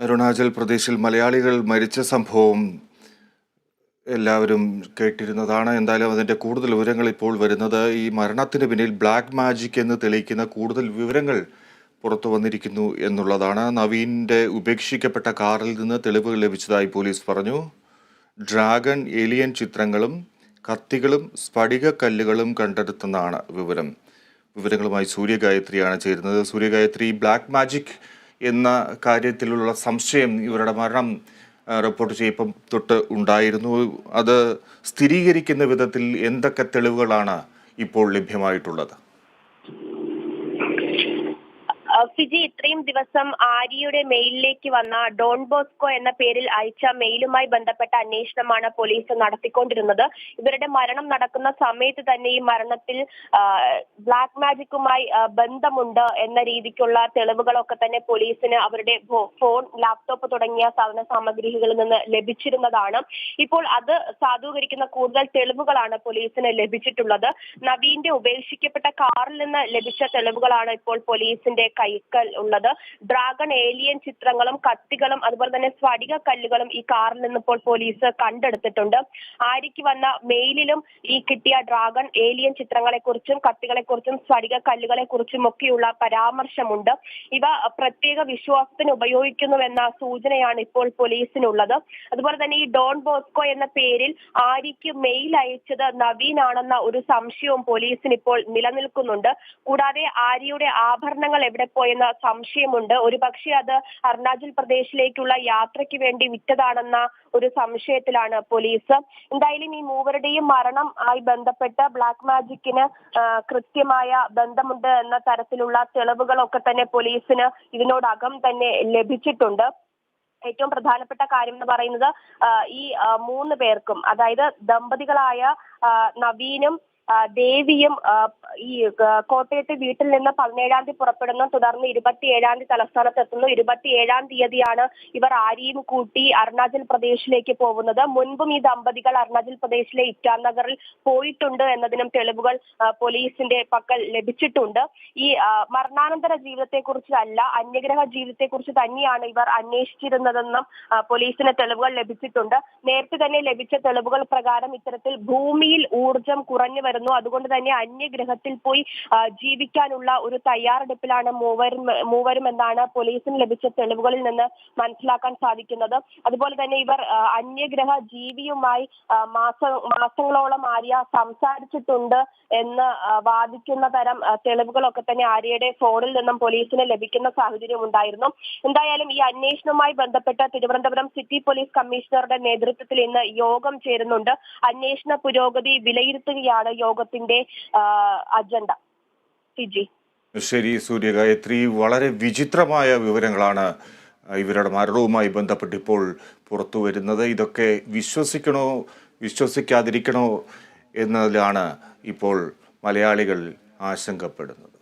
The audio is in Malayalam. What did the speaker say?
അരുണാചൽ പ്രദേശിൽ മലയാളികൾ മരിച്ച സംഭവം എല്ലാവരും കേട്ടിരുന്നതാണ്. എന്തായാലും അതിന്റെ കൂടുതൽ വിവരങ്ങൾ ഇപ്പോൾ വരുന്നത്. ഈ മരണത്തിന് പിന്നിൽ ബ്ലാക്ക് മാജിക് എന്ന് തെളിയിക്കുന്ന കൂടുതൽ വിവരങ്ങൾ പുറത്തു വന്നിരിക്കുന്നു എന്നുള്ളതാണ്. നവീന്റെ ഉപേക്ഷിക്കപ്പെട്ട കാറിൽ നിന്ന് തെളിവുകൾ ലഭിച്ചതായി പോലീസ് പറഞ്ഞു. ഡ്രാഗൺ ഏലിയൻ ചിത്രങ്ങളും കത്തികളും സ്ഫടിക കല്ലുകളും കണ്ടെടുത്തെന്നാണ് വിവരം. വിവരങ്ങളുമായി സൂര്യഗായത്രിയാണ് ചേരുന്നത്. സൂര്യഗായത്രി ബ്ലാക്ക് മാജിക് എന്ന കാര്യത്തിലുള്ള സംശയം ഇവരുടെ മരണം റിപ്പോർട്ട് ചെയ്യപ്പം തൊട്ട് ഉണ്ടായിരുന്നു. അത് സ്ഥിരീകരിക്കുന്ന വിധത്തിൽ എന്തൊക്കെ തെളിവുകളാണ് ഇപ്പോൾ ലഭ്യമായിട്ടുള്ളത്? ഫിജി ഇത്രയും ദിവസം ആര്യയുടെ മെയിലിലേക്ക് വന്ന ഡോൺ ബോസ്കോ എന്ന പേരിൽ അയച്ച മെയിലുമായി ബന്ധപ്പെട്ട അന്വേഷണമാണ് പോലീസ് നടത്തിക്കൊണ്ടിരുന്നത്. ഇവരുടെ മരണം നടക്കുന്ന സമയത്ത് തന്നെ ഈ മരണത്തിൽ ബ്ലാക്ക് മാജിക്കുമായി ബന്ധമുണ്ട് എന്ന രീതിക്കുള്ള തെളിവുകളൊക്കെ തന്നെ പോലീസിന് അവരുടെ ഫോൺ ലാപ്ടോപ്പ് തുടങ്ങിയ സാധന സാമഗ്രികളിൽ നിന്ന് ലഭിച്ചിരുന്നതാണ്. ഇപ്പോൾ അത് സാധൂകരിക്കുന്ന കൂടുതൽ തെളിവുകളാണ് പോലീസിന് ലഭിച്ചിട്ടുള്ളത്. നവീന്റെ ഉപേക്ഷിക്കപ്പെട്ട കാറിൽ നിന്ന് ലഭിച്ച തെളിവുകളാണ് ഇപ്പോൾ പോലീസിന്റെ കൈക്കൽ ഉള്ളത്. ഡ്രാഗൺ ഏലിയൻ ചിത്രങ്ങളും കത്തികളും അതുപോലെ തന്നെ സ്ഫടിക കല്ലുകളും ഈ കാറിൽ നിന്ന് ഇപ്പോൾ പോലീസ് കണ്ടെടുത്തിട്ടുണ്ട്. ആര്യയ്ക്ക് വന്ന മെയിലിലും ഈ കിട്ടിയ ഡ്രാഗൺ ഏലിയൻ ചിത്രങ്ങളെ കുറിച്ചും കത്തികളെ കുറിച്ചും സ്ഫടിക കല്ലുകളെ കുറിച്ചും ഒക്കെയുള്ള പരാമർശമുണ്ട്. ഇവ പ്രത്യേക വിശ്വാസത്തിന് ഉപയോഗിക്കുന്നുവെന്ന സൂചനയാണ് ഇപ്പോൾ പോലീസിനുള്ളത്. അതുപോലെ തന്നെ ഈ ഡോൺ ബോസ്കോ എന്ന പേരിൽ ആര്യയ്ക്ക് മെയിൽ അയച്ചത് നവീനാണെന്ന ഒരു സംശയവും പോലീസിന് ഇപ്പോൾ നിലനിൽക്കുന്നുണ്ട്. കൂടാതെ ആര്യയുടെ ആഭരണങ്ങൾ എവിടെ പോയെന്ന സംശയമുണ്ട്. ഒരു പക്ഷേ അത് അരുണാചൽ പ്രദേശിലേക്കുള്ള യാത്രയ്ക്ക് വേണ്ടി വിറ്റതാണെന്ന ഒരു സംശയത്തിലാണ് പോലീസ്. എന്തായാലും ഈ മൂവരുടെയും മരണം ആയി ബന്ധപ്പെട്ട് ബ്ലാക്ക് മാജിക്കിന് കൃത്യമായ ബന്ധമുണ്ട് എന്ന തരത്തിലുള്ള തെളിവുകളൊക്കെ തന്നെ പോലീസിന് ഇതിനോടകം തന്നെ ലഭിച്ചിട്ടുണ്ട്. ഏറ്റവും പ്രധാനപ്പെട്ട കാര്യം എന്ന് പറയുന്നത് ഈ മൂന്ന് പേർക്കും അതായത് ദമ്പതികളായ നവീനും ദേവിയും ഈ കോട്ടയത്തെ വീട്ടിൽ നിന്ന് പതിനേഴാം തീയതി പുറപ്പെടുന്നു. തുടർന്ന് ഇരുപത്തിയേഴാം തീയതി തലസ്ഥാനത്ത് എത്തുന്നു ഇരുപത്തിയേഴാം തീയതിയാണ് ഇവർ ആരെയും കൂട്ടി അരുണാചൽ പ്രദേശിലേക്ക് പോകുന്നത്. മുൻപും ഈ ദമ്പതികൾ അരുണാചൽ പ്രദേശിലെ ഇറ്റാനഗറിൽ പോയിട്ടുണ്ട് എന്നതിനും തെളിവുകൾ പോലീസിന്റെ പക്കൽ ലഭിച്ചിട്ടുണ്ട്. ഈ മരണാനന്തര ജീവിതത്തെ കുറിച്ചല്ല അന്യഗ്രഹ ജീവിതത്തെ കുറിച്ച് തന്നെയാണ് ഇവർ അന്വേഷിച്ചിരുന്നതെന്നും പോലീസിന് തെളിവുകൾ ലഭിച്ചിട്ടുണ്ട്. നേരത്തെ തന്നെ ലഭിച്ച തെളിവുകൾ പ്രകാരം ഇത്തരത്തിൽ ഭൂമിയിൽ ഊർജം കുറഞ്ഞു വരുന്നു അതുകൊണ്ട് തന്നെ അന്യഗ്രഹത്തിൽ പോയി ജീവിക്കാനുള്ള ഒരു തയ്യാറെടുപ്പിലാണ് മൂവരും മൂവരും എന്നാണ് പോലീസിന് ലഭിച്ച തെളിവുകളിൽ നിന്ന് മനസ്സിലാക്കാൻ സാധിക്കുന്നത്. അതുപോലെ തന്നെ ഇവർ അന്യഗ്രഹ ജീവിയുമായി മാസ മാസങ്ങളോളം ആര്യ സംസാരിച്ചിട്ടുണ്ട് എന്ന് വാദിക്കുന്ന തരം തെളിവുകളൊക്കെ തന്നെ ആര്യയുടെ ഫോണിൽ നിന്നും പോലീസിന് ലഭിക്കുന്ന സാഹചര്യം ഉണ്ടായിരുന്നു. എന്തായാലും ഈ അന്വേഷണവുമായി ബന്ധപ്പെട്ട തിരുവനന്തപുരം സിറ്റി പോലീസ് കമ്മീഷണറുടെ നേതൃത്വത്തിൽ ഇന്ന് യോഗം ചേരുന്നുണ്ട്. അന്വേഷണ പുരോഗതി വിലയിരുത്തുകയാണ് യോഗത്തിന്റെ അജണ്ട. സിജി ശരി സൂര്യഗായത്രി. വളരെ വിചിത്രമായ വിവരങ്ങളാണ് ഇവരുടെ മരണവുമായി ബന്ധപ്പെട്ട് ഇപ്പോൾ പുറത്തു വരുന്നത്. ഇതൊക്കെ വിശ്വസിക്കണോ വിശ്വസിക്കാതിരിക്കണോ എന്നതിലാണ് ഇപ്പോൾ മലയാളികൾ ആശങ്കപ്പെടുന്നത്.